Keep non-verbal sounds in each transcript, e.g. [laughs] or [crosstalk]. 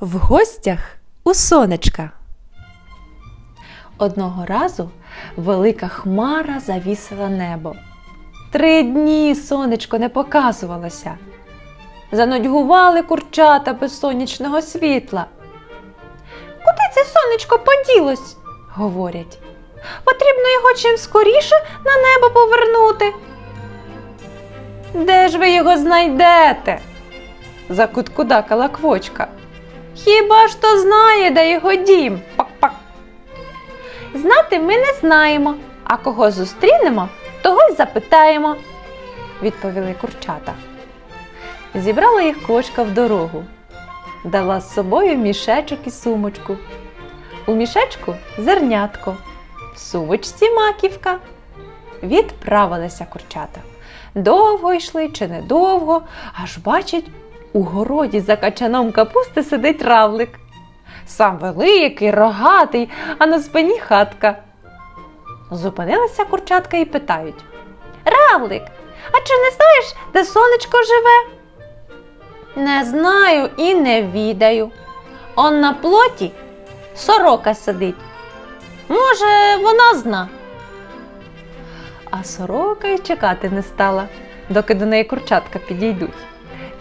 В гостях у сонечка. Одного разу велика хмара завісила небо. Три дні сонечко не показувалося. Занудьгували курчата без сонячного світла. Куди це сонечко поділось? говорять. Потрібно його чим скоріше на небо повернути. Де ж ви його знайдете? закуткудакала квочка. Хіба ж то знає, де його дім? Пак-пак. Знати ми не знаємо, а кого зустрінемо, того й запитаємо, відповіли курчата. Зібрала їх квочка в дорогу, дала з собою мішечок і сумочку. У мішечку зернятко, в сумочці маківка. Відправилися курчата. Довго йшли чи недовго, аж бачать, у городі за качаном капусти сидить равлик. Сам великий, рогатий, а на спині хатка. Зупинилися курчатка і питають: Равлик, а чи не знаєш, де сонечко живе? Не знаю і не відаю. Он на плоті сорока сидить. Може, вона зна. А сорока й чекати не стала, доки до неї курчатка підійдуть.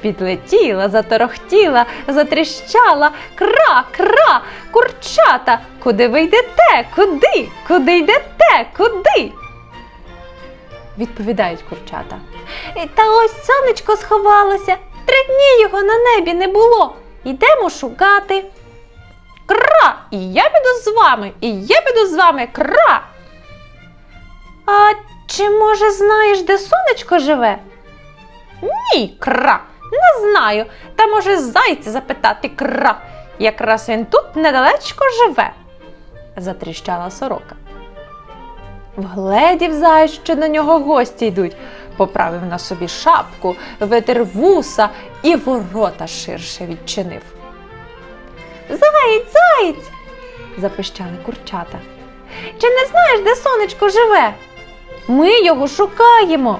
Підлетіла, заторохтіла, затріщала, кра, кра, курчата, куди ви йдете? Куди? Куди йдете? Куди? Відповідають курчата. Та ось сонечко сховалося. Три дні його на небі не було. Йдемо шукати. Кра! І я піду з вами, і я піду з вами, кра. А чи, може, знаєш, де сонечко живе? Ні, кра, не знаю. Та може зайця запитати кра. Якраз він тут недалечко живе, затріщала сорока. Вгледів заяць, що на нього гості йдуть, поправив на собі шапку, витер вуса і ворота ширше відчинив. Заєць, заєць, запищали курчата. Чи не знаєш, де сонечко живе? Ми його шукаємо.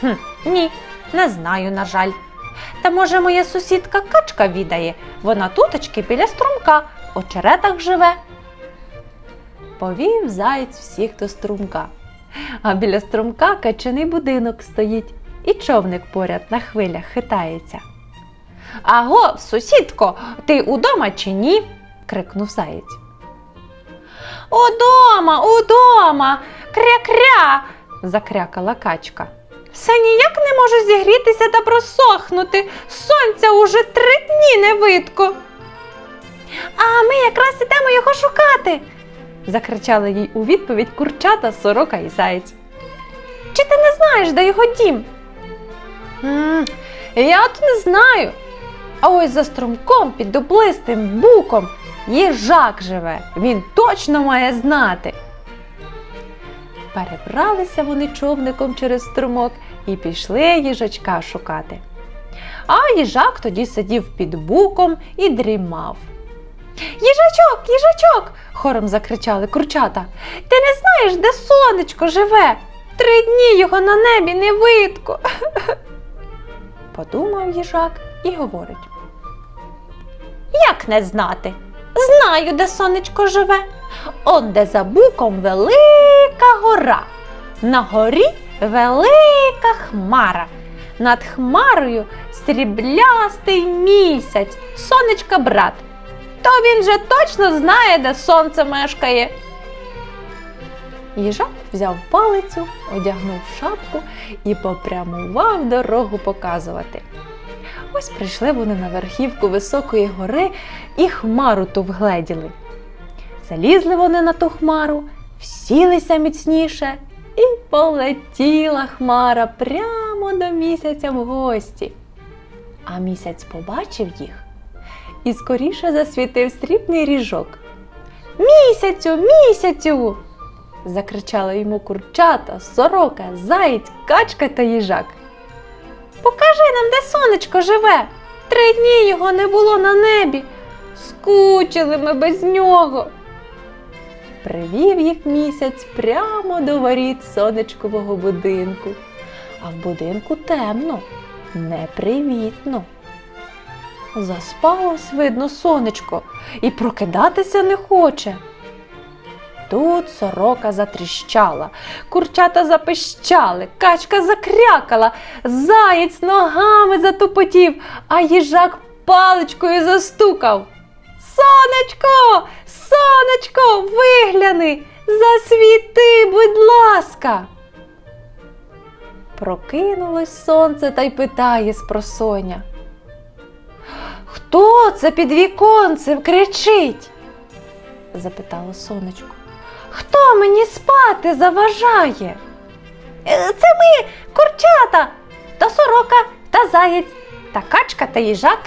Хм, ні, не знаю, на жаль. Та може моя сусідка качка відає, вона туточки біля струмка, в очеретах живе. Повів заєць всіх до струмка. А біля струмка качаний будинок стоїть, і човник поряд на хвилях хитається. Аго, сусідко, ти удома чи ні? крикнув заєць. Удома, удома, кря-кря, закрякала качка. Все ніяк не можу зігрітися та просохнути. Сонця уже три дні не видко. А ми якраз ідемо його шукати, закричали їй у відповідь курчата, сорока і заєць. Чи ти не знаєш, де його дім? м я от не знаю. А ось за струмком під доблистим буком їжак живе. Він точно має знати. Перебралися вони човником через струмок і пішли їжачка шукати. А їжак тоді сидів під буком і дрімав. Їжачок, їжачок. хором закричали курчата. Ти не знаєш, де сонечко живе? Три дні його на небі не видко. [laughs] Подумав їжак і говорить. Як не знати? Знаю, де сонечко живе. Он де за буком велика гора. На горі велика хмара. Над хмарою сріблястий місяць, сонечка брат. То він же точно знає, де сонце мешкає. Їжак взяв палицю, одягнув шапку і попрямував дорогу показувати. Ось прийшли вони на верхівку високої гори і хмару ту вгледіли. Залізли вони на ту хмару, всілися міцніше, і полетіла хмара прямо до місяця в гості. А місяць побачив їх і скоріше засвітив срібний ріжок. Місяцю, місяцю. закричали йому курчата, сорока, заєць, качка та їжак. Покажи нам, де сонечко живе. Три дні його не було на небі. Скучили ми без нього. Привів їх місяць прямо до воріт сонечкового будинку. а в будинку темно, непривітно. Заспалось, видно, сонечко, і прокидатися не хоче. Тут сорока затріщала, курчата запищали, качка закрякала, заєць ногами затупотів, а їжак паличкою застукав. Сонечко, сонечко, вигляни, засвіти, будь ласка. Прокинулось сонце та й питає спросоня. Хто це під віконцем кричить? запитало сонечко. Хто мені спати заважає? «Е, Це ми, курчата, та сорока, та заєць, та качка та їжак.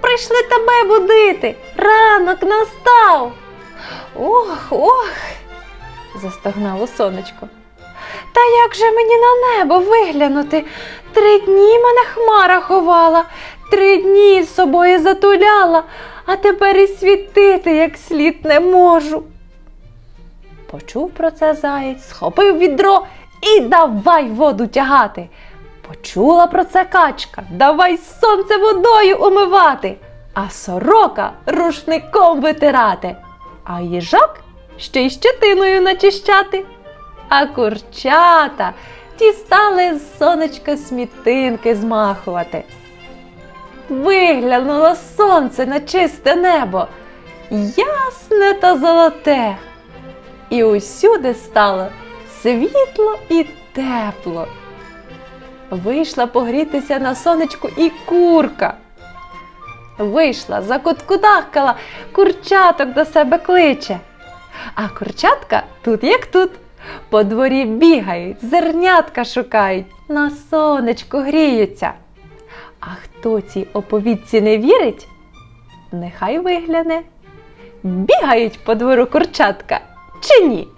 Прийшли тебе будити. Ранок настав. Ох, ох, застогнало сонечко. Та як же мені на небо виглянути? Три дні мене хмара ховала, три дні з собою затуляла, а тепер і світити як слід не можу. Почув про це заєць, схопив відро і давай воду тягати. Почула про це качка, давай сонце водою умивати, а сорока рушником витирати, а їжак ще й щетиною начищати. А курчата ті стали з сонечка смітинки змахувати. Виглянуло сонце на чисте небо, ясне та золоте, і усюди стало світло і тепло. Вийшла погрітися на сонечку і курка. Вийшла, закуткудахкала, курчаток до себе кличе. А курчатка тут як тут. По дворі бігають, зернятка шукають, на сонечку гріються. А хто цій оповідці не вірить, нехай вигляне. Бігають по двору курчатка чи ні?